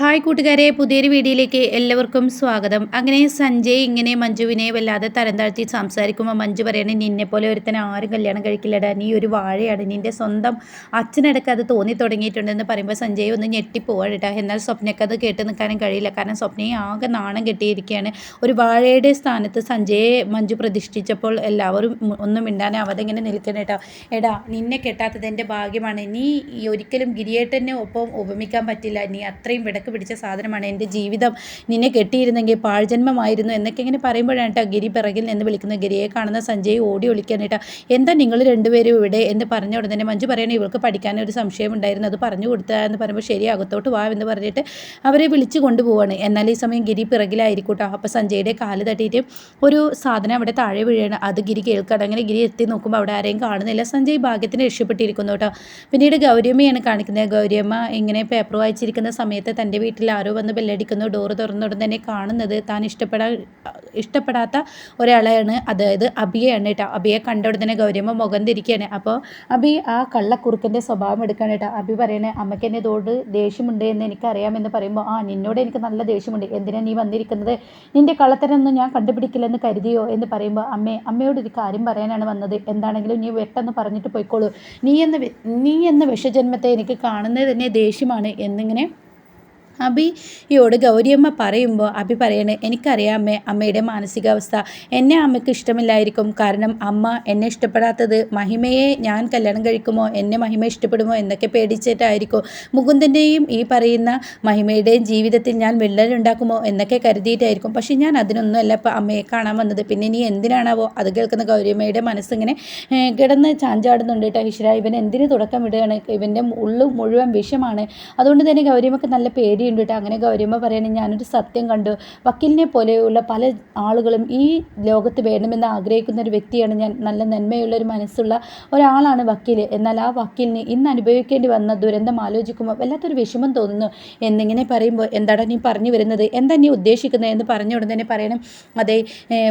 Hi കൂട്ടുകാരെ പുതിയൊരു വീഡിയോയിലേക്ക് എല്ലാവർക്കും സ്വാഗതം. അങ്ങനെ സഞ്ജയ് ഇങ്ങനെ മഞ്ജുവിനെ വല്ലാതെ തരം താഴ്ത്തി സംസാരിക്കുമ്പോൾ മഞ്ജു പറയണേ നിന്നെ പോലെ ഒരുത്തൻ ആരും കല്യാണം കഴിക്കില്ലടാ. നീ ഒരു വാഴയാണ്. നിന്റെ സ്വന്തം അച്ഛനടക്കം അത് തോന്നി തുടങ്ങിയിട്ടുണ്ടെന്ന് പറയുമ്പോൾ സഞ്ജയ് ഒന്ന് ഞെട്ടിപ്പോവാണ് കേട്ടോ എന്നാൽ സ്വപ്നയ്ക്ക് അത് കേട്ട് നിൽക്കാനും കഴിയില്ല. കാരണം സ്വപ്നയെ ആകെ നാണം കെട്ടിയിരിക്കുകയാണ് ഒരു വാഴയുടെ സ്ഥാനത്ത് സഞ്ജയെ മഞ്ജു പ്രതിഷ്ഠിച്ചപ്പോൾ എല്ലാവരും ഒന്നും മിണ്ടാനാവാതെ ഇങ്ങനെ നിൽക്കണം കേട്ടോ എടാ നിന്നെ കെട്ടാത്തത് എന്റെ ഭാഗ്യമാണ്. നീ ഒരിക്കലും ഗിരിയേട്ടനെ ഒപ്പം ഉപമിക്കാൻ പറ്റില്ല. നീ അത്രയും വിടക്ക് പിടിച്ച സാധനമാണ്. എന്റെ ജീവിതം നിന്നെ കെട്ടിയിരുന്നെങ്കിൽ പാഴ്ജന്മമായിരുന്നു എന്നൊക്കെ ഇങ്ങനെ പറയുമ്പോഴാണ് കേട്ടോ ഗിരി പിറകിൽ നിന്ന് വിളിക്കുന്ന ഗിരിയെ കാണുന്ന സഞ്ജയ് ഓടി ഒളിക്കാൻ കേട്ടോ എന്താ നിങ്ങൾ രണ്ടുപേരും ഇവിടെ എന്ന് പറഞ്ഞ ഉടനെ മഞ്ജു പറയണേ ഇവൾക്ക് പഠിക്കാൻ ഒരു സംശയം ഉണ്ടായിരുന്നു. അത് പറഞ്ഞു കൊടുത്താ എന്ന് പറയുമ്പോൾ ശരി അകത്തോട്ട് വാ എന്ന് പറഞ്ഞിട്ട് അവരെ വിളിച്ചു കൊണ്ടുപോവാണ്. എന്നാൽ ഈ സമയം ഗിരി പിറകിലായിരിക്കൂട്ടോ അപ്പോൾ സഞ്ജയുടെ കാൽ തട്ടിയിട്ട് ഒരു സാധനം അവിടെ താഴെ വീഴാണ്. അത് ഗിരി കേൾക്കണം. അങ്ങനെ ഗിരി എത്തി നോക്കുമ്പോൾ അവിടെ ആരെയും കാണുന്നില്ല. സഞ്ജയ് ഭാഗ്യത്തിന് രക്ഷപ്പെട്ടിരിക്കുന്നു കേട്ടോ പിന്നീട് ഗൗരിയമ്മയാണ് കാണിക്കുന്നത്. ഗൗരിയമ്മ ഇങ്ങനെ പേപ്പർ വായിച്ചിരിക്കുന്ന സമയത്ത് തന്റെ എന്റെ വീട്ടിൽ ആരോ വന്ന് ബെല്ലടിക്കുന്നു ഡോറ് തുറന്നുടൻ തന്നെ കാണുന്നത് താൻ ഇഷ്ടപ്പെടാൻ ഇഷ്ടപ്പെടാത്ത ഒരാളെയാണ്. അതായത് അബിയാണ് കേട്ടോ. അബിയെ കണ്ട ഉടനെ ഗൗരിയമ്മ മുഖം തിരിക്കുകയാണ്. അപ്പോൾ അബി ആ കള്ളക്കുറുക്കന്റെ സ്വഭാവം എടുക്കാൻ കേട്ടോ. അബി പറയണേ അമ്മയ്ക്ക് എന്നെ ഇതോട് ദേഷ്യമുണ്ട് എന്ന് എനിക്കറിയാമെന്ന് പറയുമ്പോൾ ആ നിന്നോട് എനിക്ക് നല്ല ദേഷ്യമുണ്ട്. എന്തിനാണ് നീ വന്നിരിക്കുന്നത്? നിന്റെ കള്ളത്തരൊന്നും ഞാൻ കണ്ടുപിടിക്കില്ലെന്ന് കരുതിയോ? എന്ന് പറയുമ്പോൾ അമ്മേ അമ്മയോട് ഒരു കാര്യം പറയാനാണ് വന്നത്. എന്താണെങ്കിലും നീ വെട്ടെന്ന് പറഞ്ഞിട്ട് പോയിക്കോളൂ. നീ എന്ന നീ എന്ന വിഷജന്മത്തെ എനിക്ക് കാണുന്നത് തന്നെ ദേഷ്യമാണ് എന്നിങ്ങനെ അബിയോട് ഗൗരിയമ്മ പറയുമ്പോൾ അബി പറയണേ എനിക്കറിയാമേ അമ്മയുടെ മാനസികാവസ്ഥ. എന്നെ അമ്മയ്ക്ക് ഇഷ്ടമില്ലായിരിക്കും. കാരണം അമ്മ എന്നെ ഇഷ്ടപ്പെടാത്തത് മഹിമയെ ഞാൻ കല്യാണം കഴിക്കുമോ എന്നെ മഹിമ ഇഷ്ടപ്പെടുമോ എന്നൊക്കെ പേടിച്ചിട്ടായിരിക്കും. മുകുന്ദന്റെയും ഈ പറയുന്ന മഹിമയുടെയും ജീവിതത്തിൽ ഞാൻ വിള്ളലുണ്ടാക്കുമോ എന്നൊക്കെ കരുതിയിട്ടായിരിക്കും. പക്ഷെ ഞാൻ അതിനൊന്നുമല്ല ഇപ്പോൾ അമ്മയെ കാണാൻ വന്നത്. പിന്നെ നീ എന്തിനാണാവോ? അത് കേൾക്കുന്ന ഗൗരിയമ്മയുടെ മനസ്സിങ്ങനെ കിടന്ന് ചാഞ്ചാടുന്നുണ്ട് കേട്ടോ ഹിഷ്ര ഇവൻ എന്തിന് തുടക്കം വിടുകയാണ് ഇവന്റെ ഉള്ളു മുഴുവൻ വിഷമാണ്. അതുകൊണ്ട് തന്നെ ഗൗരിയമ്മക്ക് നല്ല പേടി ഉണ്ട് അങ്ങനെ ഗൗരിയമ്മ പറയണേ ഞാനൊരു സത്യം കണ്ടു. വക്കീലിനെ പോലെയുള്ള പല ആളുകളും ഈ ലോകത്ത് വേണമെന്ന് ആഗ്രഹിക്കുന്ന ഒരു വ്യക്തിയാണ് ഞാൻ. നല്ല നന്മയുള്ള ഒരു മനസ്സുള്ള ഒരാളാണ് വക്കീൽ എന്നാൽ ആ വക്കീലിന് ഇന്ന് അനുഭവിക്കേണ്ടി വന്ന ദുരന്തം ആലോചിക്കുമ്പോൾ വല്ലാത്തൊരു വിഷമം തോന്നുന്നു. എന്നിങ്ങനെ പറയുമ്പോൾ എന്താണ് നീ പറഞ്ഞു വരുന്നത്? എന്താ നീ ഉദ്ദേശിക്കുന്നത് എന്ന് പറഞ്ഞ ഉടൻ തന്നെ പറയണം. അതെ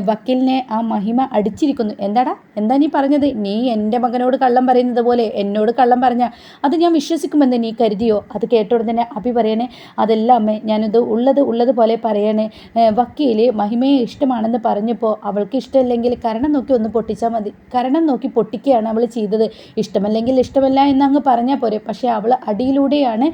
വക്കീലിനെ ആ മഹിമ അടിച്ചിരിക്കുന്നു. എന്താടാ? എന്താ നീ പറഞ്ഞത്? നീ എന്റെ മകനോട് കള്ളം പറയുന്നത് പോലെ എന്നോട് കള്ളം പറഞ്ഞ. അത് ഞാൻ വിശ്വസിക്കുമെന്ന് നീ കരുതിയോ? അത് കേട്ട തന്നെ അഭി പറയണേ അതല്ല അമ്മേ ഞാനിത് ഉള്ളത് പോലെ പറയണേ. വക്കീൽ മഹിമയെ ഇഷ്ടമാണെന്ന് പറഞ്ഞപ്പോൾ അവൾക്ക് ഇഷ്ടമല്ലെങ്കിൽ കരണം നോക്കി ഒന്ന് പൊട്ടിച്ചാൽ മതി. കരണം നോക്കി പൊട്ടിക്കുകയാണ് അവൾ ചെയ്തത്. ഇഷ്ടമല്ലെങ്കിൽ ഇഷ്ടമല്ല എന്ന് അങ്ങ് പറഞ്ഞാൽ പോരെ. പക്ഷേ അവൾ അടിയിലൂടെയാണ്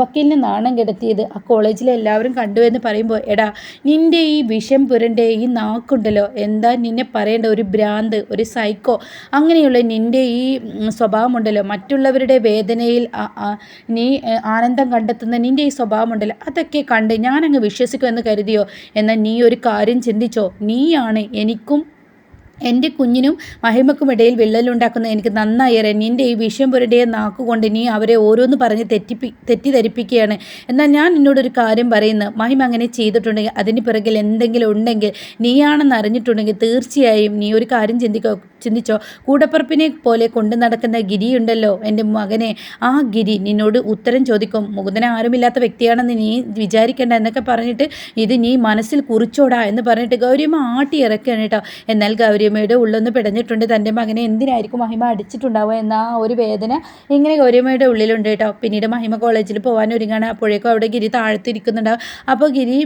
വക്കീലിനെ നാണം കെടുത്തിയത്. ആ കോളേജിലെ എല്ലാവരും കണ്ടു എന്ന് പറയുമ്പോൾ എടാ നിന്റെ ഈ വിഷം പുരന്റെ ഈ നാക്കുണ്ടല്ലോ. എന്താ നിന്നെ പറയേണ്ട ഒരു ഭ്രാന്ത് ഒരു സൈക്കോ? അങ്ങനെയുള്ള നിന്റെ ഈ സ്വഭാവമുണ്ടല്ലോ. മറ്റുള്ളവരുടെ വേദനയിൽ നീ ആനന്ദം കണ്ടെത്തുന്ന നിന്റെ ഈ സ്വഭാവം സ്വഭാവമുണ്ടല്ലോ? അതൊക്കെ കണ്ട് ഞാനങ്ങ് വിശ്വസിക്കുമെന്ന് കരുതിയോ? എന്നാൽ നീ ഒരു കാര്യം ചിന്തിച്ചോ? നീയാണ് എനിക്കും എന്റെ കുഞ്ഞിനും മഹിമക്കുമിടയിൽ വിള്ളലുണ്ടാക്കുന്ന എനിക്ക് നന്നായി അറിയാം. നിന്റെ ഈ വിഷയം പുരടിയെ നാക്കുകൊണ്ട് നീ അവരെ ഓരോന്ന് പറഞ്ഞ് തെറ്റിപ്പി തെറ്റിദ്ധരിപ്പിക്കുകയാണ്. എന്നാൽ ഞാൻ നിന്നോടൊരു കാര്യം പറയുന്നു. മഹിമ അങ്ങനെ ചെയ്തിട്ടുണ്ടെങ്കിൽ അതിന് പിറകിൽ എന്തെങ്കിലും ഉണ്ടെങ്കിൽ നീയാണെന്ന് അറിഞ്ഞിട്ടുണ്ടെങ്കിൽ തീർച്ചയായും നീ ഒരു കാര്യം ചിന്തിക്കോ ചിന്തിച്ചോ. കൂടപ്പറപ്പിനെ പോലെ കൊണ്ടു നടക്കുന്ന ഗിരിയുണ്ടല്ലോ എന്റെ മകനെ. ആ ഗിരി നിന്നോട് ഉത്തരം ചോദിക്കും. മുകുന്ദന ആരുമില്ലാത്ത വ്യക്തിയാണെന്ന് നീ വിചാരിക്കേണ്ട എന്നൊക്കെ പറഞ്ഞിട്ട് ഇത് നീ മനസ്സിൽ കുറിച്ചോടാ എന്ന് പറഞ്ഞിട്ട് ഗൗരിയമ്മ ആട്ടി ഇറക്കുകയാണ് കേട്ടോ. എന്നാൽ ഗൗരി ഗൗരിയമ്മയുടെ ഉള്ളൊന്ന് പിടഞ്ഞിട്ടുണ്ട്. തന്റെ മകനെ എന്തിനായിരിക്കും മഹിമ അടിച്ചിട്ടുണ്ടാവുക എന്ന ആ ഒരു വേദന ഇങ്ങനെ ഗൗരിയമ്മയുടെ ഉള്ളിലുണ്ട് കേട്ടോ. പിന്നീട് മഹിമ കോളേജിൽ പോകാൻ ഒരുങ്ങാണ്. അപ്പോഴേക്കും അവിടെ ഗിരി താഴ്ത്തിരിക്കുന്നുണ്ടാവും അപ്പോൾ ഗിരി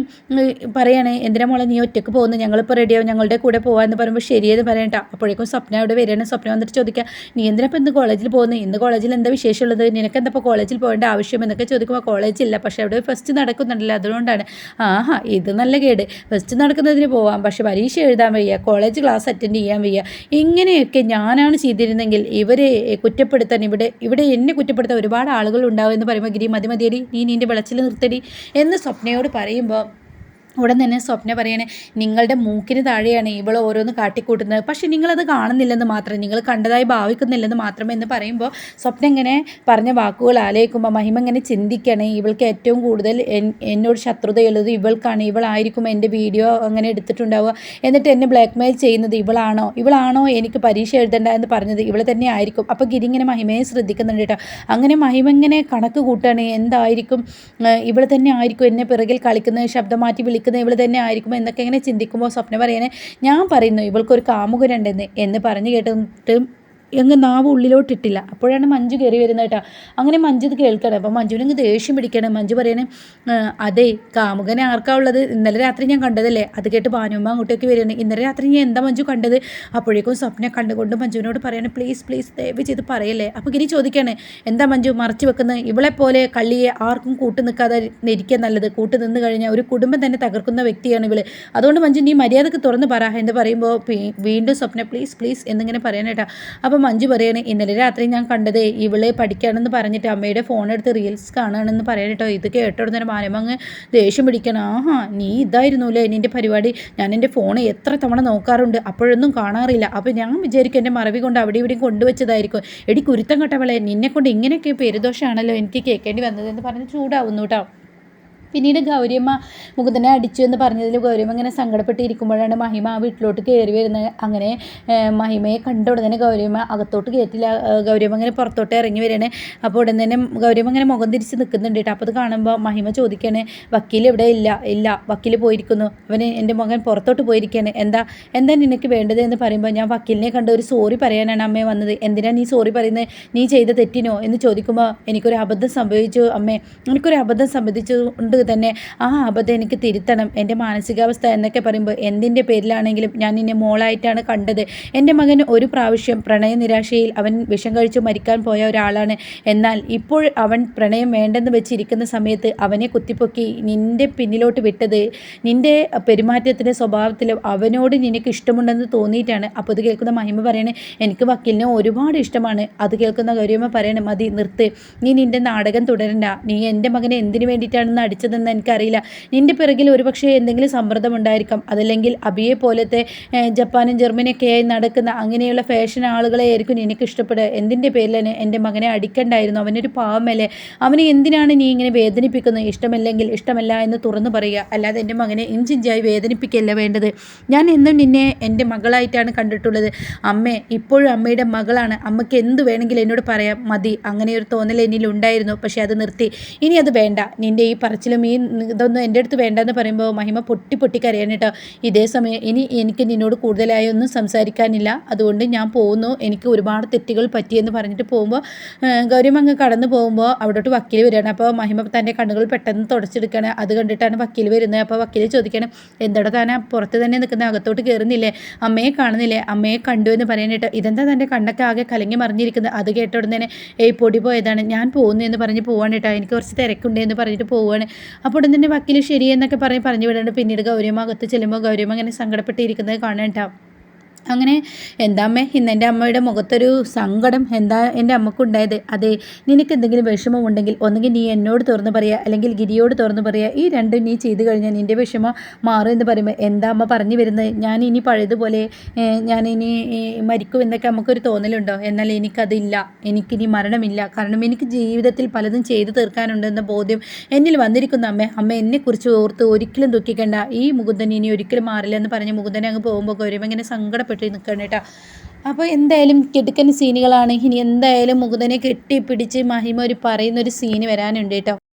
പറയാണ് എന്തിനാ മോളെ നീ ഒറ്റയ്ക്ക് പോകുന്നു? ഞങ്ങളിപ്പോൾ റെഡിയാവും. ഞങ്ങളുടെ കൂടെ പോകാമെന്ന് പറയുമ്പോൾ ശരിയെന്ന് പറയണ്ട അപ്പോഴേക്കും സ്വപ്ന അവിടെ വരികയാണ്. സ്വപ്ന വന്നിട്ട് ചോദിക്കുക നീ എന്തിനാ ഇന്ന് കോളേജിൽ പോകുന്നത് ഇന്ന് കോളേജിൽ എന്താ വിശേഷമുള്ളത്? നിനക്ക് എന്താ ഇപ്പോൾ കോളേജിൽ പോകേണ്ട ആവശ്യം? എന്നൊക്കെ ചോദിക്കുമ്പോൾ കോളേജില്ല പക്ഷേ അവിടെ ഫസ്റ്റ് നടക്കുന്നുണ്ടല്ലോ. അതുകൊണ്ടാണ്. ആഹാ ഇത് നല്ല കേട്. ഫസ്റ്റ് നടക്കുന്നതിന് പോവാം. പക്ഷേ പരീക്ഷ എഴുതാൻ വയ്യ. കോളേജ് ക്ലാസ് അറ്റൻഡ് അറ്റൻഡ് ചെയ്യാൻ വയ്യ. ഇങ്ങനെയൊക്കെ ഞാനാണ് ചെയ്തിരുന്നെങ്കിൽ ഇവരെ കുറ്റപ്പെടുത്താൻ ഇവിടെ ഇവിടെ എന്നെ കുറ്റപ്പെടുത്താൻ ഒരുപാട് ആളുകൾ ഉണ്ടാവും എന്ന് പറയുമ്പോൾ ഗിരി മതി മതിയടി നീ നിന്റെ വിളച്ചിൽ നിർത്തടി എന്ന് സ്വപ്നയോട് പറയുമ്പോൾ ഉടൻ തന്നെ സ്വപ്ന പറയണേ നിങ്ങളുടെ മൂക്കിന് താഴെയാണ് ഇവൾ ഓരോന്ന് കാട്ടിക്കൂട്ടുന്നത്. പക്ഷേ നിങ്ങളത് കാണുന്നില്ലെന്ന് മാത്രം നിങ്ങൾ കണ്ടതായി ഭാവിക്കുന്നില്ലെന്ന് മാത്രം എന്ന് പറയുമ്പോൾ സ്വപ്നം ഇങ്ങനെ പറഞ്ഞ വാക്കുകൾ ആലോചിക്കുമ്പോൾ മഹിമ ഇങ്ങനെ ചിന്തിക്കണേ ഇവൾക്ക് ഏറ്റവും കൂടുതൽ എന്നോട് ശത്രുതയുള്ളത് ഇവൾക്കാണ് ഇവളായിരിക്കും എന്റെ വീഡിയോ അങ്ങനെ എടുത്തിട്ടുണ്ടാവുക. എന്നിട്ട് എന്നെ ബ്ലാക്ക് മെയിൽ ചെയ്യുന്നത് ഇവളാണോ? ഇവളാണോ എനിക്ക് പരീക്ഷ എഴുതേണ്ട എന്ന് പറഞ്ഞത്? ഇവൾ തന്നെ ആയിരിക്കും. അപ്പോൾ ഗിരി ഇങ്ങനെ മഹിമയെ ശ്രദ്ധിക്കുന്നുണ്ട് കേട്ടോ. അങ്ങനെ മഹിമ ഇങ്ങനെ കണക്ക് കൂട്ടുകയാണ് എന്തായിരിക്കും? ഇവൾ തന്നെ ആയിരിക്കും എന്നെ പിറകിൽ കളിക്കുന്നത്. ശബ്ദം മാറ്റി വിളിക്കുന്നത് നിൽക്കുന്ന ഇവൾ തന്നെ ആയിരിക്കും എന്നൊക്കെ ഇങ്ങനെ ചിന്തിക്കുമ്പോൾ സ്വപ്നം പറയണേ ഞാൻ പറയുന്നു ഇവൾക്കൊരു കാമുകരുണ്ടെന്ന് എന്ന് പറഞ്ഞു കേട്ടിട്ട് അങ്ങ് നാവ് ഉള്ളിലോട്ടിട്ടില്ല. അപ്പോഴാണ് മഞ്ജു കയറി വരുന്നത് കേട്ടോ. അങ്ങനെ മഞ്ജു ഇത് കേൾക്കണം. അപ്പോൾ അങ്ങ് ദേഷ്യം പിടിക്കണം. മഞ്ജു പറയണേ അതെ കാമുകനെ ആർക്കാ ഉള്ളത്? ഇന്നലെ രാത്രി ഞാൻ കണ്ടതല്ലേ? അത് കേട്ട് ഭാനുമ്മ അങ്ങോട്ടേക്ക് വരികയാണ്. ഇന്നലെ രാത്രി ഞാൻ എന്താ മഞ്ജു കണ്ടത്? അപ്പോഴേക്കും സ്വപ്നം കണ്ടുകൊണ്ട് മഞ്ജുവിനോട് പറയണേ പ്ലീസ് പ്ലീസ് ദയവ് ചെയ്ത് പറയല്ലേ? അപ്പോൾ ഗിരി ചോദിക്കുകയാണ് എന്താ മഞ്ജു മറച്ചു വെക്കുന്നത് ഇവളെ പോലെ കള്ളിയെ ആർക്കും കൂട്ടു നിൽക്കാതെ ഇരിക്കാൻ നല്ലത്? കൂട്ടു നിന്ന് കഴിഞ്ഞാൽ ഒരു കുടുംബം തന്നെ തകർക്കുന്ന വ്യക്തിയാണ് ഇവൾ. അതുകൊണ്ട് മഞ്ജു നീ മര്യാദയ്ക്ക് തുറന്ന് പറ. എന്ന് പറയുമ്പോൾ വീണ്ടും സ്വപ്ന പ്ലീസ് പ്ലീസ് എന്നിങ്ങനെ പറയാനേട്ടാ അപ്പോൾ മഞ്ജു പറയാണ് ഇന്നലെ രാത്രി ഞാൻ കണ്ടത് ഇവളെ പഠിക്കുകയാണെന്ന് പറഞ്ഞിട്ട് അമ്മയുടെ ഫോൺ എടുത്ത് റീൽസ് കാണുകയാണെന്ന് കേട്ടോ ഇത് കേട്ടോടുന്നേരം മാനമങ്ങ് ദേഷ്യം പിടിക്കണം. ആഹാ നീ ഇതായിരുന്നു അല്ലേ നിന്റെ പരിപാടി? ഞാൻ എന്റെ ഫോൺ എത്ര തവണ നോക്കാറുണ്ട് അപ്പോഴൊന്നും കാണാറില്ല. അപ്പോൾ ഞാൻ വിചാരിക്കും എന്റെ മറവി കൊണ്ട് അവിടെ ഇവിടെയും കൊണ്ടുവച്ചതായിരിക്കും. എടി കുരുത്തം കട്ടവളെ നിന്നെ കൊണ്ട് ഇങ്ങനെയൊക്കെ പെരുദോഷമാണല്ലോ എനിക്ക് കേൾക്കേണ്ടി വന്നത് എന്ന് പറഞ്ഞ് ചൂടാവുന്നു കേട്ടോ പിന്നീട് ഗൗരിയമ്മ മുകുന്ദനെ അടിച്ചു എന്ന് പറഞ്ഞതിൽ ഗൗരിയമ്മ ഇങ്ങനെ സങ്കടപ്പെട്ടിരിക്കുമ്പോഴാണ് മഹിമ ആ വീട്ടിലോട്ട് കയറി വരുന്നത്. അങ്ങനെ മഹിമയെ കണ്ട ഉടനെ ഗൗരിയമ്മ അകത്തോട്ട് കയറ്റില്ല. ഗൗരിയമ്മ ഇങ്ങനെ പുറത്തോട്ട് ഇറങ്ങി വരികയാണ്. അപ്പോൾ ഉടൻ തന്നെ ഗൗരിയമ്മ ഇങ്ങനെ മുഖം തിരിച്ച് നിൽക്കുന്നുണ്ട് കേട്ടോ. അപ്പോൾ അത് കാണുമ്പോൾ മഹിമ ചോദിക്കുകയാണ് വക്കീൽ ഇവിടെ ഇല്ല ഇല്ല വക്കീൽ പോയിരിക്കുന്നു. അവന് എന്റെ മകൻ പുറത്തോട്ട് പോയിരിക്കുകയാണ്. എന്താ എന്താ നിനക്ക് വേണ്ടത്? എന്ന് പറയുമ്പോൾ ഞാൻ വക്കീലിനെ കണ്ട് ഒരു സോറി പറയാനാണ് അമ്മയെ വന്നത്. എന്തിനാണ് നീ സോറി പറയുന്നത്? നീ ചെയ്ത തെറ്റിനോ? എന്ന് ചോദിക്കുമ്പോൾ എനിക്കൊരു അബദ്ധം സംഭവിച്ചു അമ്മേ. എനിക്കൊരു അബദ്ധം സംഭവിച്ചുകൊണ്ട് തന്നെ ആ അബദ്ധം എനിക്ക് തിരുത്തണം. എന്റെ മാനസികാവസ്ഥ എന്നൊക്കെ പറയുമ്പോൾ എന്തിന്റെ പേരിലാണെങ്കിലും ഞാൻ നിന്നെ മോളായിട്ടാണ് കണ്ടത്. എന്റെ മകൻ ഒരു പ്രാവശ്യം പ്രണയ നിരാശയിൽ അവൻ വിഷം കഴിച്ച് മരിക്കാൻ പോയ ഒരാളാണ്. എന്നാൽ ഇപ്പോൾ അവൻ പ്രണയം വേണ്ടെന്ന് വെച്ചിരിക്കുന്ന സമയത്ത് അവനെ കുത്തിപ്പൊക്കി നിന്റെ പിന്നിലോട്ട് വിട്ടത്. നിന്റെ പെരുമാറ്റത്തിന്റെ സ്വഭാവത്തിൽ അവനോട് നിനക്ക് ഇഷ്ടമുണ്ടെന്ന് തോന്നിയിട്ടാണ്. അപ്പോൾ ഇത് കേൾക്കുന്ന മഹിമ പറയണേ എനിക്ക് വക്കീലിനെ ഒരുപാട് ഇഷ്ടമാണ്. അത് കേൾക്കുന്ന ഗൗരിയമ്മ പറയണേ മതി നിർത്ത്. നീ നിന്റെ നാടകം തുടരണ്ട. നീ എന്റെ മകനെ എന്തിനു വേണ്ടിയിട്ടാണെന്ന് അടിച്ചത് ചെയ്തതെന്ന് എനിക്കറിയില്ല. നിന്റെ പിറകിൽ ഒരുപക്ഷെ എന്തെങ്കിലും സമ്മർദ്ദം ഉണ്ടായിരിക്കാം. അതല്ലെങ്കിൽ അബിയെ പോലത്തെ ജപ്പാനും ജർമ്മനിയൊക്കെ ആയി നടക്കുന്ന അങ്ങനെയുള്ള ഫാഷൻ ആളുകളെ ആയിരിക്കും എനിക്ക് ഇഷ്ടപ്പെടുക. എന്തിന്റെ പേരിലാണ് എന്റെ മകനെ അടിക്കണ്ടായിരുന്നു? അവനൊരു പാവമല്ലേ? അവനെ എന്തിനാണ് നീ ഇങ്ങനെ വേദനിപ്പിക്കുന്നത്? ഇഷ്ടമല്ലെങ്കിൽ ഇഷ്ടമല്ല എന്ന് തുറന്നു പറയുക. അല്ലാതെ എന്റെ മകനെ ഇഞ്ചിഞ്ചായി വേദനിപ്പിക്കല്ല വേണ്ടത്. ഞാൻ എന്നും നിന്നെ എന്റെ മകളായിട്ടാണ് കണ്ടിട്ടുള്ളത്. അമ്മേ ഇപ്പോഴും അമ്മയുടെ മകളാണ്. അമ്മയ്ക്ക് എന്ത് വേണമെങ്കിലും എന്നോട് പറയാം. മതി. അങ്ങനെ ഒരു തോന്നൽ എന്നിൽ ഉണ്ടായിരുന്നു പക്ഷേ അത് നിർത്തി. ഇനി അത് വേണ്ട. നിന്റെ ഈ പറച്ചിലും ഈ ഇതൊന്നും എന്റെ അടുത്ത് വേണ്ടെന്ന് പറയുമ്പോൾ മഹിമ പൊട്ടി പൊട്ടി കരയാണ് കേട്ടോ. ഇതേ സമയം ഇനി എനിക്ക് നിന്നോട് കൂടുതലായി ഒന്നും സംസാരിക്കാനില്ല. അതുകൊണ്ട് ഞാൻ പോകുന്നു. എനിക്ക് ഒരുപാട് തെറ്റുകൾ പറ്റിയെന്ന് പറഞ്ഞിട്ട് പോകുമ്പോൾ ഗൗരിമ അങ്ങ് കടന്നു പോകുമ്പോൾ അവിടോട്ട് വക്കീൽ വരികയാണ്. അപ്പോൾ മഹിമ തന്റെ കണ്ണുകൾ പെട്ടെന്ന് തുടച്ചെടുക്കുകയാണ് അത് കണ്ടിട്ടാണ് വക്കീൽ വരുന്നത്. അപ്പോൾ വക്കീൽ ചോദിക്കണം എന്തോടെ താൻ പുറത്ത് തന്നെ നിൽക്കുന്ന? അകത്തോട്ട് കയറുന്നില്ലേ? അമ്മയെ കാണുന്നില്ലേ? അമ്മയെ കണ്ടു എന്ന് പറയാനായിട്ട് ഇതെന്താ തന്റെ കണ്ണൊക്കെ ആകെ കലങ്ങി മറിഞ്ഞിരിക്കുന്നത്? അത് കേട്ട ഉടനെ ഏയ് പൊടി പോയതാണ്. ഞാൻ പോകുന്നു എന്ന് പറഞ്ഞ് പോവാണ് കേട്ടോ. എനിക്ക് കുറച്ച് തിരക്കുണ്ട് എന്ന് പറഞ്ഞിട്ട് പോവുകയാണ് അപ്പോൾ ഉടൻ തന്നെ വക്കീൽ ശരിയെന്നൊക്കെ പറഞ്ഞ് പറഞ്ഞു വിടാണ്ട് പിന്നീട് ഗൗരിയമ്മ അകത്ത് ചെല്ലുമ്പോൾ ഗൗരിയമ്മ അങ്ങനെ സങ്കടപ്പെട്ടിരിക്കുന്നത് കാണാൻ കേട്ടോ അങ്ങനെ എന്താ അമ്മേ ഇന്ന് എന്റെ അമ്മയുടെ മുഖത്തൊരു സങ്കടം എന്താ എന്റെ അമ്മക്കുണ്ടായത്? അതെ നിനക്ക് എന്തെങ്കിലും വിഷമം ഉണ്ടെങ്കിൽ ഒന്നുകിൽ നീ എന്നോട് തുറന്ന് പറയുക അല്ലെങ്കിൽ ഗിരിയോട് തുറന്ന് പറയുക ഈ രണ്ടും നീ ചെയ്തു കഴിഞ്ഞാൽ നിന്റെ വിഷമം മാറും എന്ന് പറയുമ്പോൾ എന്താ അമ്മ പറഞ്ഞു വരുന്നത്? ഞാൻ ഇനി പഴയതുപോലെ ഞാൻ ഇനി മരിക്കും എന്നൊക്കെ നമുക്കൊരു തോന്നലുണ്ടോ? എന്നാൽ എനിക്കതില്ല എനിക്കിനി മരണമില്ല. കാരണം എനിക്ക് ജീവിതത്തിൽ പലതും ചെയ്തു തീർക്കാനുണ്ടെന്ന ബോധ്യം എന്നിൽ വന്നിരിക്കുന്ന അമ്മ. അമ്മ എന്നെക്കുറിച്ച് ഓർത്ത് ഒരിക്കലും ദുഃഖിക്കേണ്ട. ഈ മുകുന്ദൻ ഇനി ഒരിക്കലും മാറില്ല എന്ന് പറഞ്ഞ് മുകുന്ദനെ അങ്ങ് പോകുമ്പോൾ ഗൗരവം ഇങ്ങനെ സങ്കടപ്പെട്ടു. പെട്ട് നിൽക്കണം കേട്ടോ. അപ്പോൾ എന്തായാലും കിടുക്കൻ സീനുകളാണ്. ഇനി എന്തായാലും മുകുന്ദനെ കെട്ടിപ്പിടിച്ച് മഹിമ ഒരു പറയുന്നൊരു സീന് വരാനുണ്ട് കേട്ടോ.